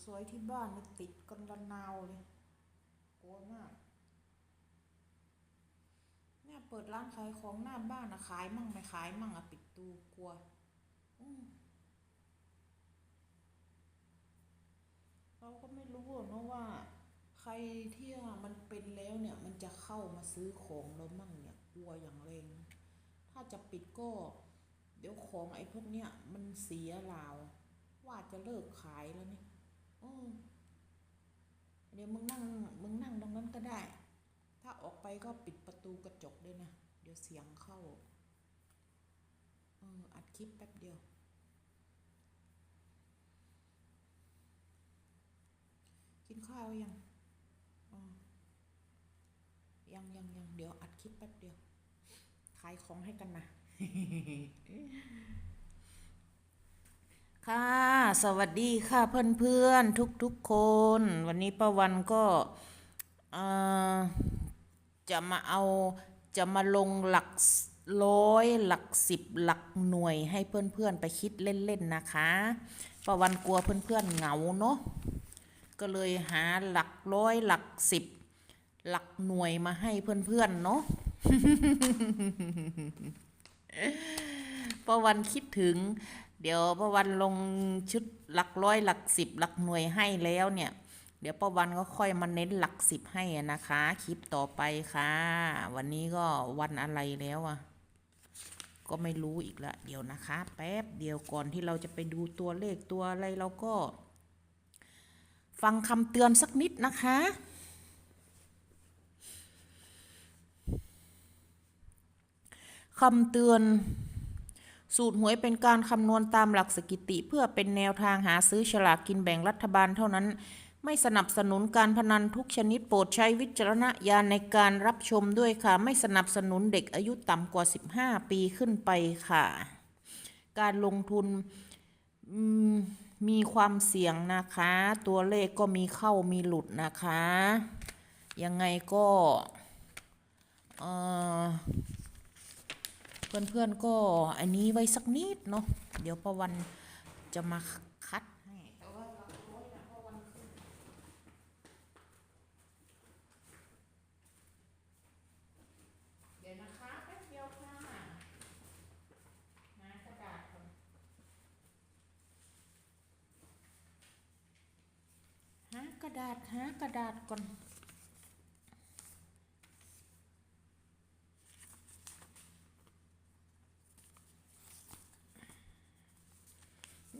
อกอะดูซอยที่บ้านนี่ติดกันระนาวเลย กลัวมาก เนี่ยเปิดร้านขายของหน้าบ้านอะขายมั่งไม่ขายมั่งอะปิดตูกลัวเราก็ไม่รู้เนอะว่า ใครที่มันเป็นแล้วเนี่ย มันจะเข้ามาซื้อของเรามั่งเนี่ยกลัวอย่างแรงถ้าจะปิดก็ เดี๋ยวของไอ้พวกเนี้ยมันเสียราว ว่าจะเลิกขายแล้วเนี่ย เดี๋ยวมึงนั่งมึงนั่งตรงนั้นก็ได้ ถ้าออกไปก็ปิดประตูกระจกด้วยนะ เดี๋ยวเสียงเข้าเอออัดคลิปแป๊บเดียว กินข้าวยังออยังยังยังเดี๋ยวอัดคลิปแป๊บเดียว ขายของให้กันนะ ค่ะ สวัสดีค่ะเพื่อนเพื่อนทุกๆคน วันนี้ป้าวันก็จะมาเอาจะมาลงหลักร้อยหลักสิบหลักหน่วยให้เพื่อนๆไปคิดเล่นๆนะคะป้าวันกลัวเพื่อนเพื่อนๆเหงาเนาะก็เลยหาหลักร้อยหลักสิบหลักหน่วยมาให้เพื่อนๆเนาะประวันคิดถึง เดี๋ยวประวันลงชุดหลักร้อยหลักสิบหลักหน่วยให้แล้วเนี่ย เดี๋ยวประวันก็ค่อยมาเน้นหลักสิบให้นะคะ คลิปต่อไปค่ะ วันนี้ก็วันอะไรแล้วอะก็ไม่รู้อีกละเดี๋ยวนะคะ แป๊บเดียวก่อนที่เราจะไปดูตัวเลขตัวอะไรเราก็ ฟังคำเตือนสักนิดนะคะคำเตือน สูตรหวยเป็นการคำนวณตามหลักสถิติ เพื่อเป็นแนวทางหาซื้อฉลากกินแบ่งรัฐบาลเท่านั้น ไม่สนับสนุนการพนันทุกชนิดโปรดใช้วิจารณญาณในการรับชมด้วยค่ะ ไม่สนับสนุนเด็กอายุต่ำกว่า 15 ปีขึ้นไปค่ะ การลงทุนมมีความเสี่ยงนะคะ ตัวเลขก็มีเข้ามีหลุดนะคะ ยังไงก็ เอ่อ เพื่อนๆก็อันนี้ไว้สักนิดเนาะเดี๋ยวประวันจะมาคัดให้แต่ว่าหลักระดาษก่อนหากระดาษหากระดาษก่อน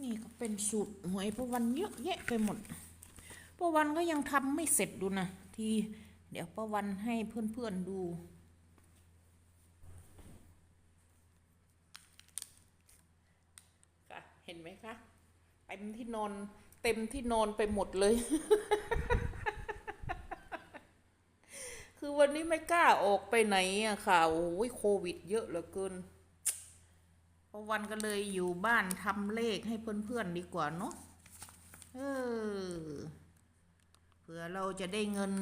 นี่ก็ เป็นสูตรหวยประวันเยอะแยะไปหมดประวันก็ยังทำไม่เสร็จดูนะทีเดี๋ยวประวันให้เพื่อนๆดู ค่ะ เห็นไหมคะเต็มที่นอนเต็มที่นอนไปหมดเลย คือวันนี้ไม่กล้าออกไปไหนอะค่ะ โอ้ยโควิดเยอะเหลือเกิน พอวันก็เลยอยู่บ้านทำเลขให้เพื่อนๆดีกว่าเนาะเออเผื่อเราจะได้เงิน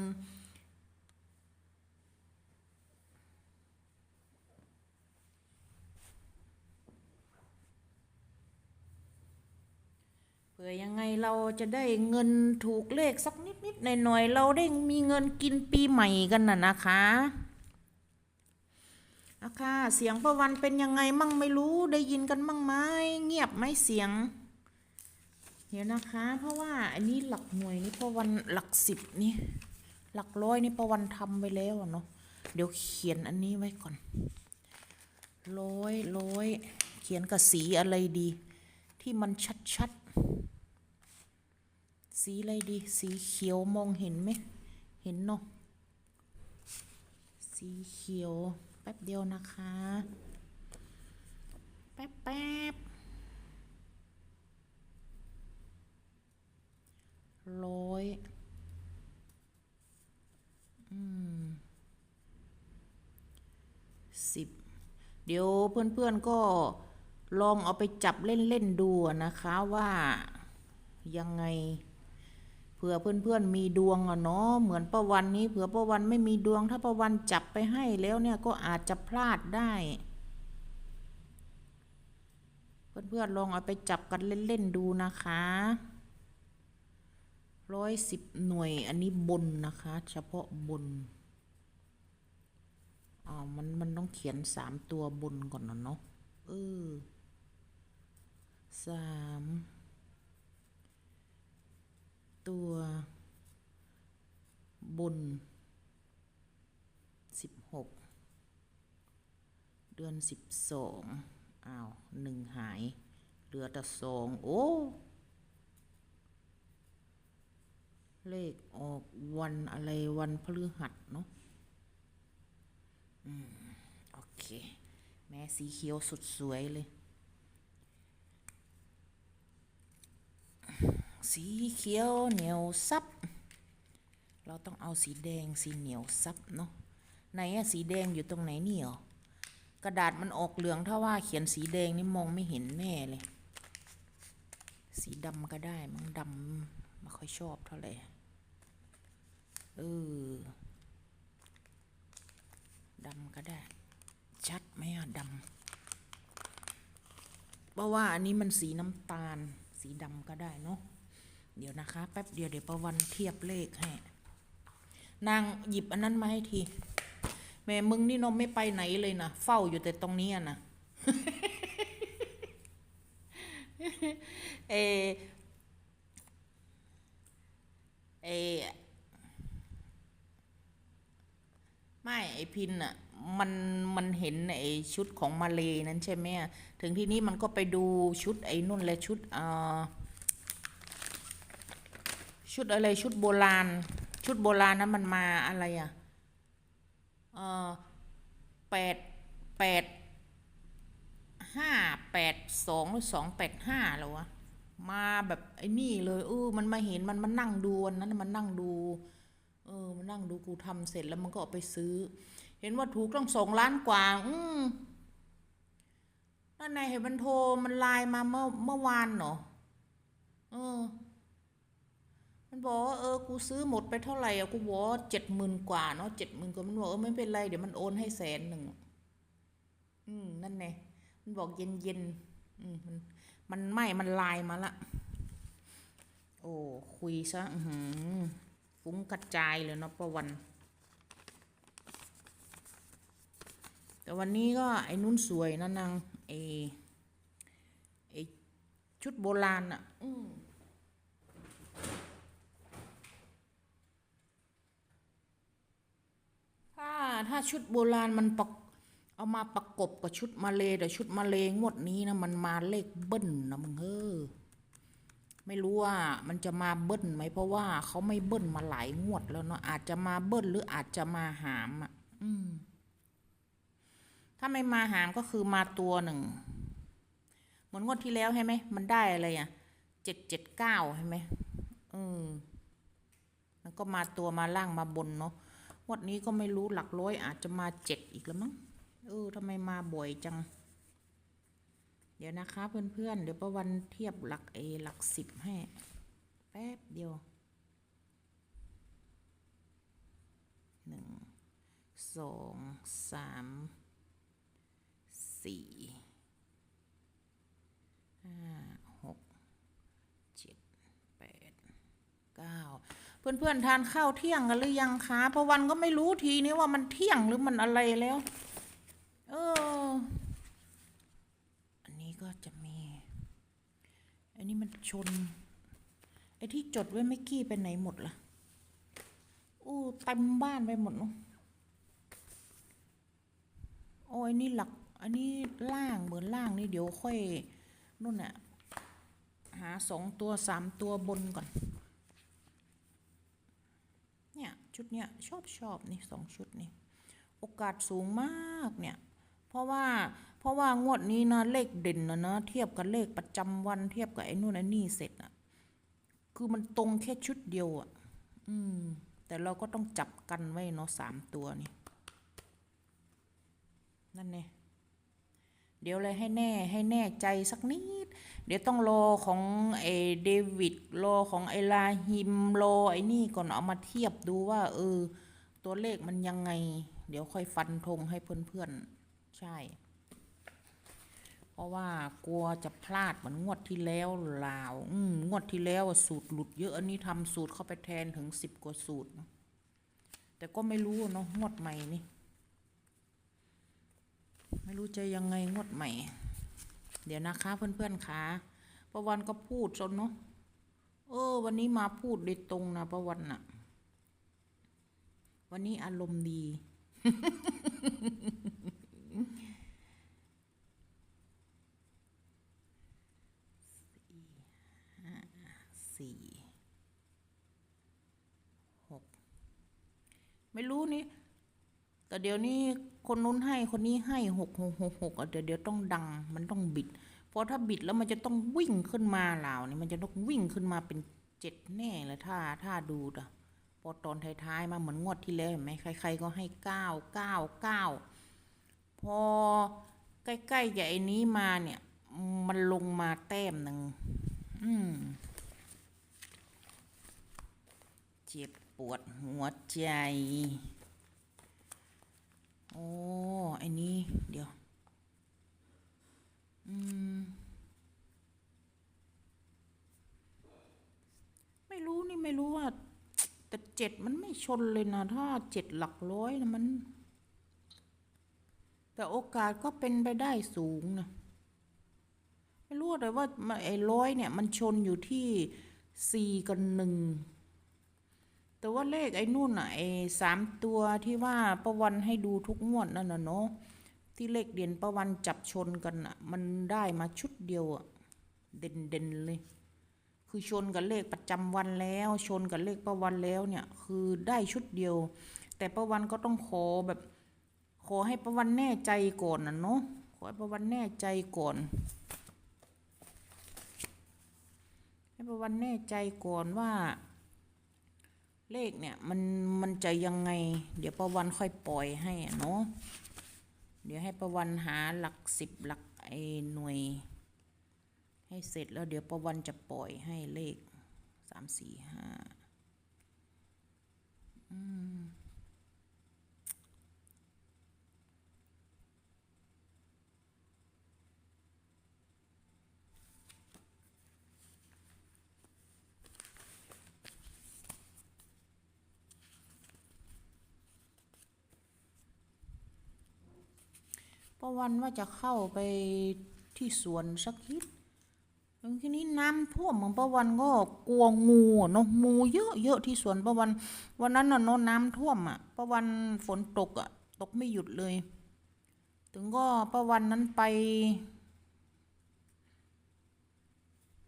เผื่อยังไงเราจะได้เงินถูกเลขสักนิดนิดหน่อยหน่อยๆเราได้มีเงินกินปีใหม่กันน่ะนะคะ อะค่ะเสียงประวันเป็นยังไงมั่งไม่รู้ได้ยินกันมั่งไหมเงียบไหมเสียง เดี๋ยวนะคะ เพราะว่าอันนี้หลักหน่วยนี่ประวันหลักสิบนี่ หลักร้อยนี่ประวันทำไปแล้วเนาะเดี๋ยวเขียนอันนี้ไว้ก่อนร้อยร้อยเขียนกับสีอะไรดี ที่มันชัดๆ สีอะไรดี สีเขียวมองเห็นไหมเห็นเนาะสีเขียว ป๊บเดียวนะคะ แป๊บแป๊บร้อยอืมสิบเดี๋ยวเพื่อนๆก็ลองเอาไปจับเล่น ๆ ดูนะคะว่ายังไง เผื่อเพื่อนๆมีดวงอะเนาะเหมือนประวันนี้เผื่อประวันไม่มีดวง ถ้าประวันจับไปให้แล้วเนี่ยก็อาจจะพลาดได้ เพื่อนๆลองเอาไปจับกันเล่นๆดูนะคะร้อยสิบหน่วยอันนี้บนนะคะ เฉพาะบนอ๋อมันมันต้องเขียนสามตัวบนก่อนนะเนาะเออสาม ตัวบนสิบหกเดือนสิบสองอ้าวหนึ่งหาย เหลือแต่สองโอ้ เลขออกวันอะไรวันพฤหัสเนาะอืม โอเค แม่สีเขียวสุดสวยเลย สีเขียวเหนียวซับ เราต้องเอาสีแดงสีเหนียวซับเนาะไหนอะสีแดงอยู่ตรงไหนนี่หรอกระดาษมันออกเหลืองถ้าว่าเขียนสีแดงนี่มองไม่เห็นแน่เลย สีดำก็ได้มันดำไม่ค่อยชอบเท่าไหร่เออดำก็ได้ ชัดไหมอะดำเพราะว่าอันนี้มันสีน้ำตาล สีดำก็ได้เนาะ เดี๋ยวนะคะ แป๊บเดียวเดี๋ยวประวันเทียบเลขให้นางหยิบอันนั้นมาให้ทีแม่มึงนี่นมไม่ไปไหนเลยนะเฝ้าอยู่แต่ตรงนี้นะเอเอไม่ไอพินอะมันมันเห็นไอชุดของมาเลนั้นใช่ไหมถึงที่นี้มันก็ไปดูชุดไอ้นุ่นและชุดอ่อ ชุดอะไรชุดโบราณ ชุดโบราณนั้นมันมาอะไรอะเออแปดแปดห้าแปดสองหรือสองแปดห้าแล้วะมาแบบไอ้นี่เลยเออมันมาเห็นมันมานั่งดูวันนั้นมันนั่งดูเออมันนั่งดูกูทำเสร็จแล้วมันก็เอาไปซื้อ เห็นว่าถูกต้องสองล้านกว่า อืมนั่นไงเห็นมันโทรมันไลน์มาเมื่อเมื่อวานเนาะเออ มันบอกว่าเออกูซื้อหมดไปเท่าไหร่อะกูบอกเจ็ดหมื่นกว่าเนาะเจ็ดหมื่นกว่ามันบอกเออไม่เป็นไรเดี๋ยวมันโอนให้แสนหนึ่งอืมนั่นไงมันบอกเย็นเย็นอืมมันมันไหมมันลายมาละ โอ้คุยซะอือหือฟุ้งกระจายเลยเนาะประวัน แต่วันนี้ก็ไอ้นุ่นสวยนะนางไอ้ไอ้ชุดโบราณอะอืม ถ้าถ้าชุดโบราณมันปเอามาประกบกับชุดมาเลแต่ชุดมาเลงวดนี้นะมันมาเลขเบิ้ลนะมึงเฮ้อไม่รู้ว่ามันจะมาเบิ้ลไหมเพราะว่าเขาไม่เบิ้ลมาหลายงวดแล้วเนาะอาจจะมาเบิ้ลหรืออาจจะมาหามอะอืม ถ้าไม่มาหามก็คือมาตัวหนึ่งเหมือนงวดที่แล้วใช่ไหมมันได้อะไรอะเจ็ดเจ็ดเก้าใช่ไหมออมันก็มาตัวมาล่างมาบนเนาะ วัดนี้ก็ไม่รู้หลักร้อยอาจจะมาเจ็ดอีกแล้วมั้งเออทำไมมาบ่อยจัง เดี๋ยวนะคะเพื่อนๆเดี๋ยวประวันเทียบหลักเอหลักสิบให้ แป๊บเดียวหนึ่งสองสามสี่ห้าหกเจ็ดแปดเก้า เพื่อนๆทานข้าวเที่ยงกันหรือยังคะประวันก็ไม่รู้ทีนี้ว่ามันเที่ยงหรือมันอะไรแล้ว เออ อันนี้ก็จะมี อันนี้มันชน ไอ้ที่จดไว้เมื่อกี้ไปไหนหมดล่ะอู้เต็มบ้านไปหมดเนอะโอ้ยนี่หลัก อันนี้ล่างเหมือนล่างนี่เดี๋ยวค่อยนู่นน่ะหาสองตัวสามตัวบนก่อน เนี่ย ชุดเนี้ยชอบชอบนี่สองชุดนี่โอกาสสูงมากเนี่ย เพราะว่าเพราะว่างวดนี้นะเลขเด่นนะนะเทียบกับเลขประจำวันเทียบกับไอ้นู่นไอ้นี่เสร็จอะคือมันตรงแค่ชุดเดียวอะอืม แต่เราก็ต้องจับกันไว้เนาะสามตัวนี่นั่นไง เดี๋ยวเลยให้แน่ให้แน่ใจสักนิด เดี๋ยวต้องรอของไอเดวิดรอของไอลาฮิมรอไอ้นี่ก่อนเอามาเทียบดูว่า เออ ตัวเลขมันยังไง เดี๋ยวค่อยฟันธงให้เพื่อนๆ ใช่ เพราะว่ากลัวจะพลาดเหมือนงวดที่แล้วลาวงวดที่แล้วสูตรหลุดเยอะอันนี้ทำสูตรเข้าไปแทนถึงสิบกว่าสูตร แต่ก็ไม่รู้เนาะงวดใหม่นี่ ไม่รู้จะยังไงงวดใหม่ เดี๋ยวนะคะเพื่อนๆคะประวันก็พูดจนเนาะเออ วันนี้มาพูดโดยตรงนะประวันน่ะ วันนี้อารมณ์ดี สี่หกไม่รู้นี่ แต่เดี๋ยวนี้คนนู้นให้คนนี้ให้หกหกหกหกอะเดี๋ยวเดี๋ยวต้องดัง มันต้องบิด เพราะถ้าบิดแล้วมันจะต้องวิ่งขึ้นมาเหล่านี่มันจะต้องวิ่งขึ้นมาเป็นเจ็ดแน่เลยถ้าถ้าดูอะพอตอนท้ายๆมาเหมือนงวดที่แล้วเห็นไหมใคร ๆ ก็ให้เก้าเก้าเก้าพอใกล้ๆกับไอ้นี้มาเนี่ย มันลงมาแต้มหนึ่งอืมเจ็บปวดหัวใจ อ้ไอ้นี้ เดี๋ยว อืม ไม่รู้นี่ไม่รู้ว่า แต่เจ็ดมันไม่ชนเลยนะ ถ้าเจ็ดหลักร้อยนะมัน แต่โอกาสก็เป็นไปได้สูงนะ ไม่รู้แต่ว่าไอ้ร้อยเนี่ย มันชนอยู่ที่สี่กับหนึ่ง แต่ว่าเลขไอ้นู่นน่ะไอ้สามตัวที่ว่าประวันให้ดูทุกงวดนั่นน่ะเนาะที่เลขเด่นประวันจับชนกันน่ะ มันได้มาชุดเดียวอะเด่นเด่นเลย คือชนกับเลขประจำวันแล้ว ชนกับเลขประวันแล้วเนี่ย คือได้ชุดเดียว แต่ประวันก็ต้องขอแบบ ขอให้ประวันแน่ใจก่อนนะเนาะขอให้ประวันแน่ใจก่อน ให้ประวันแน่ใจก่อนว่า เลขเนี่ยมันมันจะยังไง เดี๋ยวประวันค่อยปล่อยให้อะเนาะเดี๋ยวให้ประวันหาหลักสิบหลักไอ้หน่วย ให้เสร็จแล้วเดี๋ยวประวันจะปล่อยให้เลขสามสี่ห้าอืม ประวันว่าจะเข้าไปที่สวนสักนิดแล้วทีนี้น้ำท่วมของป้าวันก็กลัวงูเนาะงูเยอะเยอะที่สวนป้าวัน วันนั้นน่ะเนาะน้ำท่วมอะป้าวันฝนตกอะ ตกไม่หยุดเลย ถึงก็ป้าวันนั้นไป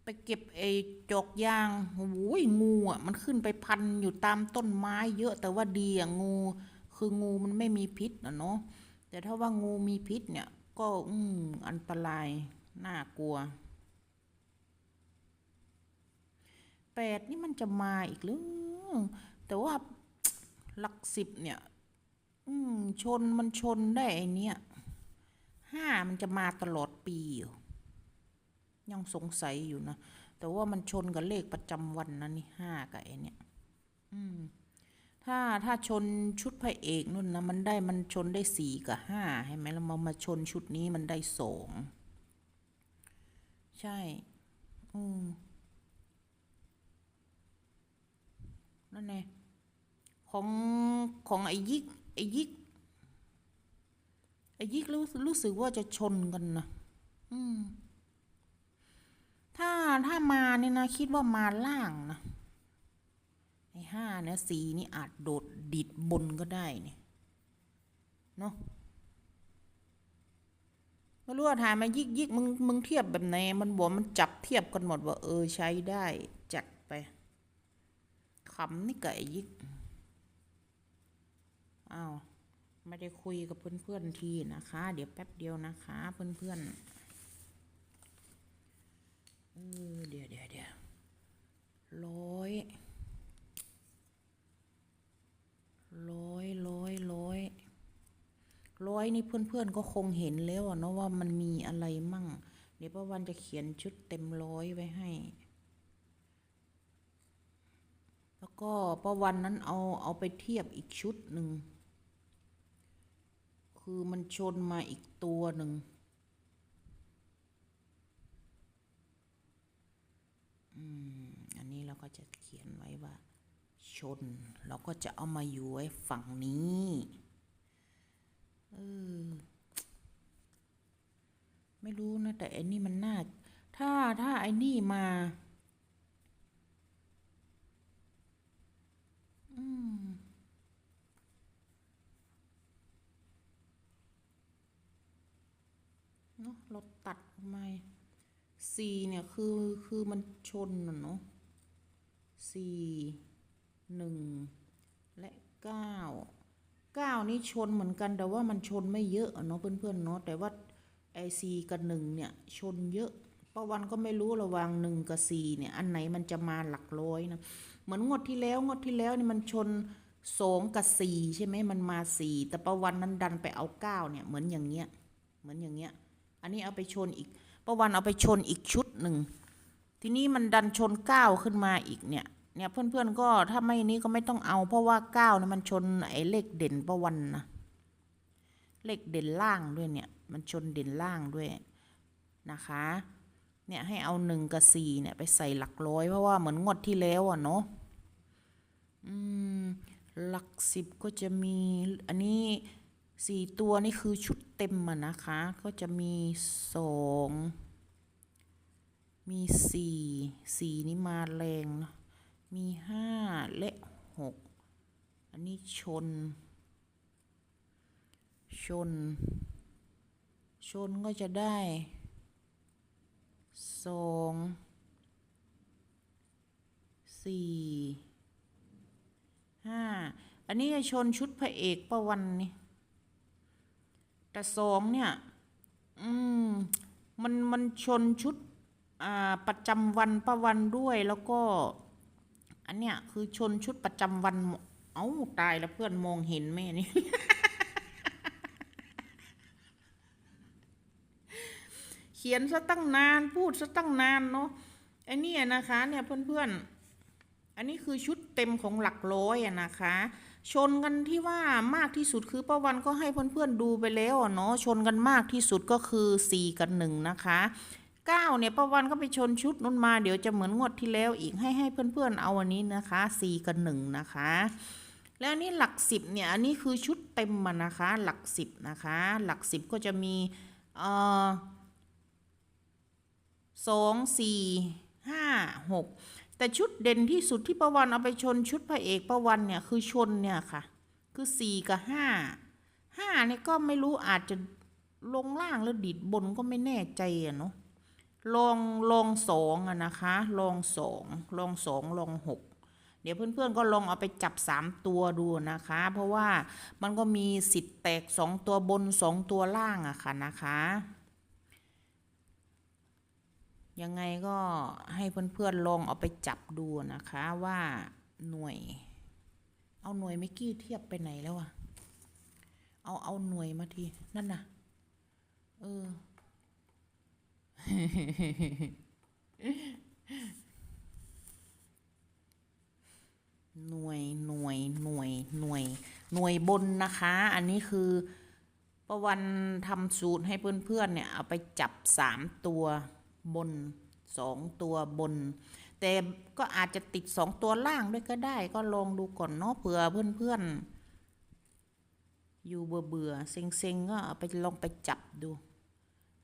ไปเก็บไอ้จอกยางโอ้ยงูอะมันขึ้นไปพันอยู่ตามต้นไม้เยอะแต่ว่าดีอะงู คืองูมันไม่มีพิษนะเนาะ แต่ถ้าว่างูมีพิษเนี่ย ก็อืมอันตราย น่ากลัวแปดนี่มันจะมาอีกหรือแต่ว่าหลักสิบเนี่ย อืมชนมันชนได้ไอเนี้ยห้ามันจะมาตลอดปีอยู่ยังสงสัยอยู่นะ แต่ว่ามันชนกับเลขประจำวันนะนี่ห้ากับไอเนี้ยอืม ถ้าถ้าชนชุดพระเอกนู่นนะมันได้มันชนได้สี่กับห้าเห็นไหมแล้วมามาชนชุดนี้มันได้สองใช่อืมนั่นไงของของไอ้ยิกไอ้ยิกไอ้ยิกรู้รู้สึกว่าจะชนกันนะอืมถ้าถ้ามาเนี่ยนะ คิดว่ามาล่างนะ ไอ้ห้าเนี่ยสีนี่อาจโดดดิดบนก็ได้เนี่ยเนาะไม่รู้ว่าถ่ายมายิกยิกมึงมึงเทียบแบบไหนมันบอกมันจับเทียบกันหมดว่า เออใช้ได้จัดไปขำนี่ไก่ยิกอ้าวไม่ได้คุยกับเพื่อนๆทีนะคะ เดี๋ยวแป๊บเดียวนะคะ เพื่อนๆเออเดี๋ยวเดี๋ยวเดี๋ยวร้อย ไว้นี่เพื่อนๆก็คงเห็นแล้วเนาะว่ามันมีอะไรมั่ง เดี๋ยวป้าวันจะเขียนชุดเต็มร้อยไว้ให้ แล้วก็ป้าวันนั้นเอาเอาไปเทียบอีกชุดหนึ่ง คือมันชนมาอีกตัวหนึ่งอันนี้เราก็จะเขียนไว้ว่า ชน เราก็จะเอามาอยู่ไว้ฝั่งนี้ เออ ไม่รู้นะ แต่อันนี้มันน่า ถ้าถ้าไอ้นี่มา อืม เนาะเราตัดออกมาสี่เนี่ยคือคือมันชนน่ะเนาะสี่หนึ่งและเก้า เก้านี่ชนเหมือนกันแต่ว่ามันชนไม่เยอะเนาะเพื่อนๆเนาะแต่ว่าไอซีกับหนึ่งเนี่ยชนเยอะป้าวันก็ไม่รู้ระว่างหนึ่งกับสี่เนี่ยอันไหนมันจะมาหลักร้อยนะเหมือนงวดที่แล้วงวดที่แล้วนี่มันชนสองกับสี่ใช่ไหมมันมาสี่แต่ป้าวันนั้นดันไปเอาเก้าเนี่ยเหมือนอย่างเงี้ยเหมือนอย่างเงี้ยอันนี้เอาไปชนอีกประวันเอาไปชนอีกชุดหนึ่งทีนี้มันดันชนเก้าขึ้นมาอีกเนี่ย เนี่ยเพื่อนๆก็ถ้าไม่นี้ก็ไม่ต้องเอา เพราะว่าเก้าเนี่ยมันชนไอ้เลขเด่นประวันนะเลขเด่นล่างด้วยเนี่ย มันชนเด่นล่างด้วยนะคะ เนี่ยให้เอาหนึ่งกับสี่เนี่ยไปใส่หลักร้อยเพราะว่าเหมือนงวดที่แล้วอะเนาะอืมหลักสิบก็จะมีอันนี้สี่ตัวนี่คือชุดเต็มอะนะคะ ก็จะมีสองมีสี่สี่นี่มาแรงนะ มีห้าและหกอันนี้ชน ชน ชนก็จะได้สองสี่ห้าอันนี้จะชนชุดพระเอกประวันนี่แต่สองเนี่ย อืม มันมันชนชุด อ่า ประจำวันประวันด้วยแล้วก็ อันเนี้ยคือชนชุดประจำวัน เอ้าตายแล้วเพื่อนมองเห็นไหมอันนี่เขียนซะตั้งนานพูดซะตั้งนานเนาะไอ้นี่นะคะ เนี่ยเพื่อนๆ อันนี้คือชุดเต็มของหลักร้อยอะนะคะ ชนกันที่ว่ามากที่สุดคือป้าวันก็ให้เพื่อนๆดูไปแล้วอะเนาะชนกันมากที่สุดก็คือสี่กับหนึ่งนะคะ เก้าเนี่ยป้าวันก็ไปชนชุดนู้นมาเดี๋ยวจะเหมือนงวดที่แล้วอีกให้ให้เพื่อนๆเอาอันนี้นะคะสี่กับหนึ่งนะคะ แล้วนี่หลักสิบเนี่ยอันนี้คือชุดเต็มมานะคะ หลักสิบนะคะ หลักสิบก็จะมีเอ่อสองสี่ห้าหกแต่ชุดเด่นที่สุดที่ประวันเอาไปชนชุดพระเอกประวันเนี่ยคือชนเนี่ยค่ะคือสี่กับห้าห้าเนี่ยก็ไม่รู้อาจจะลงล่างหรือดิดบนก็ไม่แน่ใจอะเนาะ ลองลองสองอะนะคะลองสองลองสองลองหกเดี๋ยวเพื่อนๆก็ลองเอาไปจับสามตัวดูนะคะ เพราะว่ามันก็มีสิทธิ์แตกสองตัวบนสองตัวล่างอะค่ะนะคะ ยังไงก็ให้เพื่อนๆลองเอาไปจับดูนะคะว่าหน่วย เอาหน่วยเมื่อกี้เทียบไปไหนแล้วอะเอาเอาหน่วยมาทีนั่นน่ะเออ หน่วยหน่วยหน่วยหน่วย หน่วยบนนะคะ อันนี้คือประวันทำสูตรให้เพื่อนๆเนี่ย เอาไปจับสามตัวบนสองตัวบน แต่ก็อาจจะติดสองตัวล่างด้วยก็ได้ ก็ลองดูก่อนเนาะเผื่อเพื่อนๆอยู่เบื่อเบื่อเซ็งๆ ก็เอาไปลองไปจับดู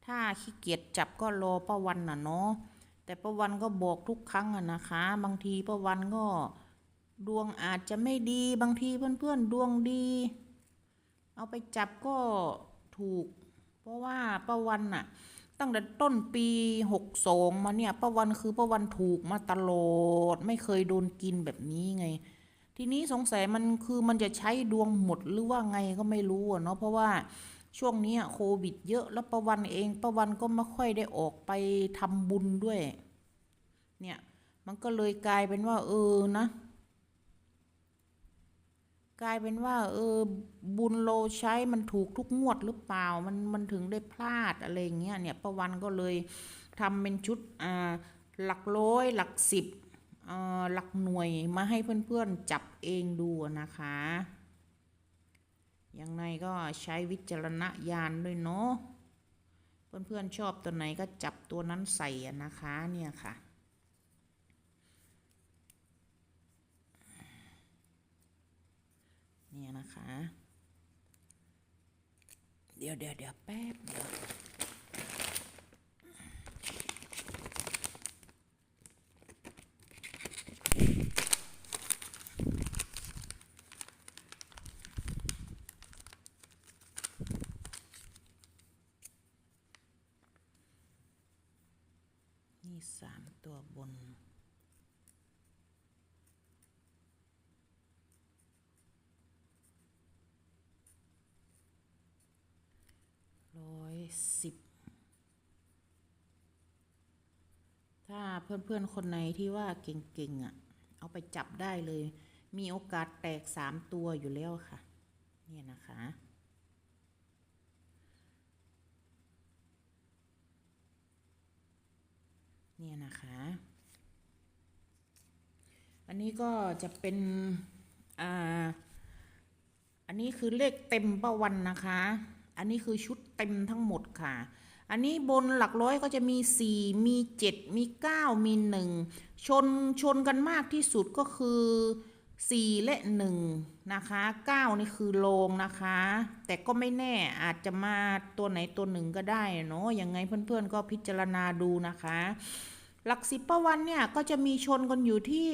ถ้าขี้เกียจจับก็รอป้าวันน่ะเนาะแต่ป้าวันก็บอกทุกครั้งอะนะคะ บางทีป้าวันก็ดวงอาจจะไม่ดีบางทีเพื่อนๆดวงดี เอาไปจับก็ถูก เพราะว่าป้าวันน่ะตั้งแต่ต้นปีหกสองมาเนี่ยป้าวันคือป้าวันถูกมาตลอด ไม่เคยโดนกินแบบนี้ไง ทีนี้สงสัยมันคือมันจะใช้ดวงหมดหรือว่าไงก็ไม่รู้อะเนาะเพราะว่า ช่วงนี้โควิดเยอะแล้วป้าวันเองป้าวันก็ไม่ค่อยได้ออกไปทำบุญด้วย เนี่ยมันก็เลยกลายเป็นว่า เออนะ กลายเป็นว่า เออ บุญโลใช้มันถูกทุกงวดหรือเปล่า มันมันถึงได้พลาดอะไรเงี้ยเนี่ยประวันก็เลยทำเป็นชุดอ่าหลักร้อยหลักสิบอ่าหลักหน่วยมาให้เพื่อนๆจับเองดูนะคะ ยังไงก็ใช้วิจารณญาณด้วยเนาะเพื่อนๆชอบตัวไหนก็จับตัวนั้นใส่นะคะเนี่ยค่ะเนี่ยนะคะ เดี๋ยวเดี๋ยวเดี๋ยวแป๊บเดียว เพื่อนๆคนไหนที่ว่าเก่งๆอะ เอาไปจับได้เลย มีโอกาสแตกสามตัวอยู่แล้วค่ะ เนี่ยนะคะ เนี่ยนะคะ อันนี้ก็จะเป็น อ่า อันนี้คือเลขเต็มประวันนะคะ อันนี้คือชุดเต็มทั้งหมดค่ะ อันนี้บนหลักร้อยก็จะมี 4 มี 7 มี 9 มี 1 ชนชนกันมากที่สุดก็คือ 4 และ 1 นะคะ 9 นี่คือโลงนะคะ แต่ก็ไม่แน่อาจจะมาตัวไหนตัวหนึ่งก็ได้เนาะยังไงเพื่อนๆก็พิจารณาดูนะคะ หลักสิบประวันเนี่ยก็จะมีชนกันอยู่ที่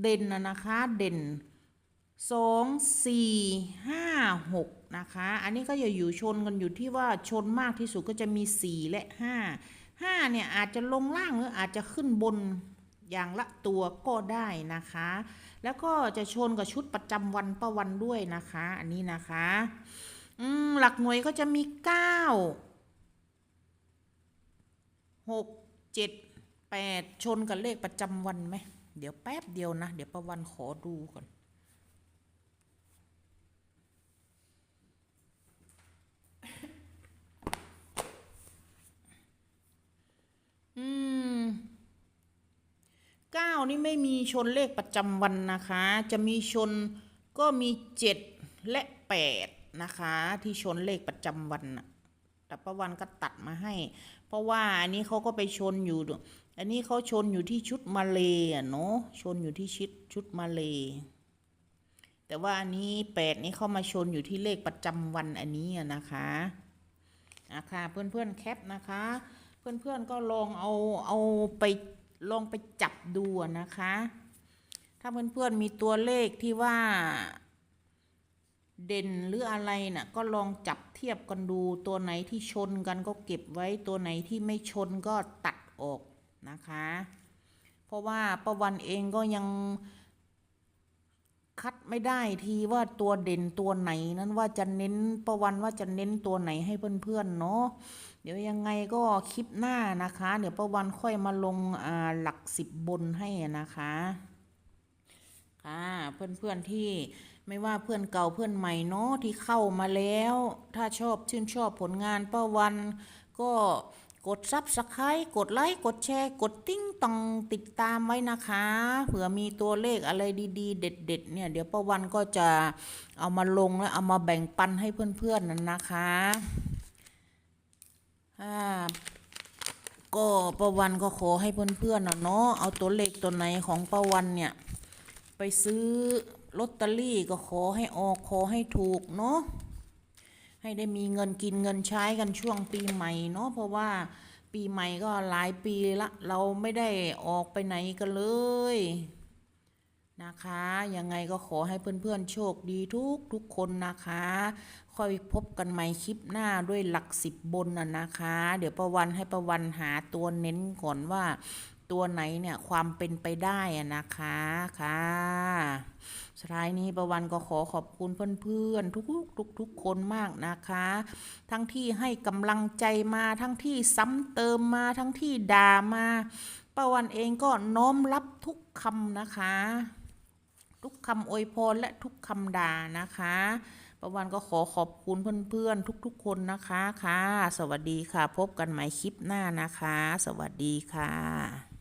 เด่นนะนะคะ เด่น สองสี่ห้าหกนะคะ อันนี้ก็จะอยู่ชนกันอยู่ที่ว่าชนมากที่สุดก็จะมีสี่และห้าห้าเนี่ยอาจจะลงล่างหรืออาจจะขึ้นบนอย่างละตัวก็ได้นะคะ แล้วก็จะชนกับชุดประจำวันประวันด้วยนะคะ อันนี้นะคะอืมหลักหน่วยก็จะมีเก้าหกเจ็ดแปดชนกับเลขประจำวันไหมเดี๋ยวแป๊บเดียวนะ เดี๋ยวประวันขอดูก่อน อืมเก้านี่ไม่มีชนเลขประจำวันนะคะ จะมีชนก็มีเจ็ดและแปดนะคะ ที่ชนเลขประจำวันน่ะแต่ประวันก็ตัดมาให้ เพราะว่าอันนี้เขาก็ไปชนอยู่ อันนี้เขาชนอยู่ที่ชุดมาเลยอะเนาะชนอยู่ที่ชุดชุดมาเลยแต่ว่าอันนี้แปดนี่เข้ามาชนอยู่ที่เลขประจำวันอันนี้นะคะนะคะเพื่อนๆแคปนะคะ เพื่อนๆก็ลองเอาเอาไปลองไปจับดูนะคะ ถ้าเพื่อนๆมีตัวเลขที่ว่า เด่นหรืออะไรน่ะก็ลองจับเทียบกันดูตัวไหนที่ชนกันก็เก็บไว้ตัวไหนที่ไม่ชนก็ตัดออกนะคะ เพราะว่าประวันเองก็ยังคัดไม่ได้ทีว่าตัวเด่นตัวไหนนั้นว่าจะเน้นประวันว่าจะเน้นตัวไหนให้เพื่อนๆเนาะ เดี๋ยวยังไงก็คลิปหน้านะคะ เดี๋ยวประวันค่อยมาลงหลักสิบบนให้นะคะค่ะเพื่อนๆที่ไม่ว่าเพื่อนเก่าเพื่อนใหม่เนาะที่เข้ามาแล้ว ถ้าชอบชื่นชอบผลงานป้าวันก็กดซับสไครต์กดไลค์ กดแชร์ กดติ้งตองติดตามไว้นะคะ เผื่อมีตัวเลขอะไรดีๆ เด็ด ๆ เนี่ย เดี๋ยวป้าวันก็จะเอามาลงแล้วเอามาแบ่งปันให้เพื่อนๆนั้นนะคะ อ่าก็ประวันก็ขอให้เพื่อนๆเนาะเอาตัวเลขตัวไหนของประวันเนี่ย ไปซื้อลอตเตอรี่ก็ขอให้ออกขอให้ถูกเนาะให้ได้มีเงินกินเงินใช้กันช่วงปีใหม่เนาะเพราะว่าปีใหม่ก็หลายปีละ เราไม่ได้ออกไปไหนกันเลย นะคะ ยังไงก็ขอให้เพื่อนๆโชคดีทุกทุกคนนะคะ ค่อยพบกันใหม่คลิปหน้าด้วยหลักสิบบนน่ะนะคะ เดี๋ยวประวันให้ประวันหาตัวเน้นก่อนว่า ตัวไหนเนี่ยความเป็นไปได้อะนะคะค่ะสุดท้ายนี้ประวันก็ขอขอบคุณเพื่อนๆทุกทุกทุกคนมากนะคะ ทั้งที่ให้กำลังใจมาทั้งที่ซ้ำเติมมาทั้งที่ด่ามาประวันเองก็น้อมรับทุกคำนะคะ ทุกคำอวยพรและทุกคำด่านะคะ ประวันก็ขอขอบคุณเพื่อนๆ ทุกๆ คนนะคะค่ะ สวัสดีค่ะ พบกันใหม่คลิปหน้านะคะ สวัสดีค่ะ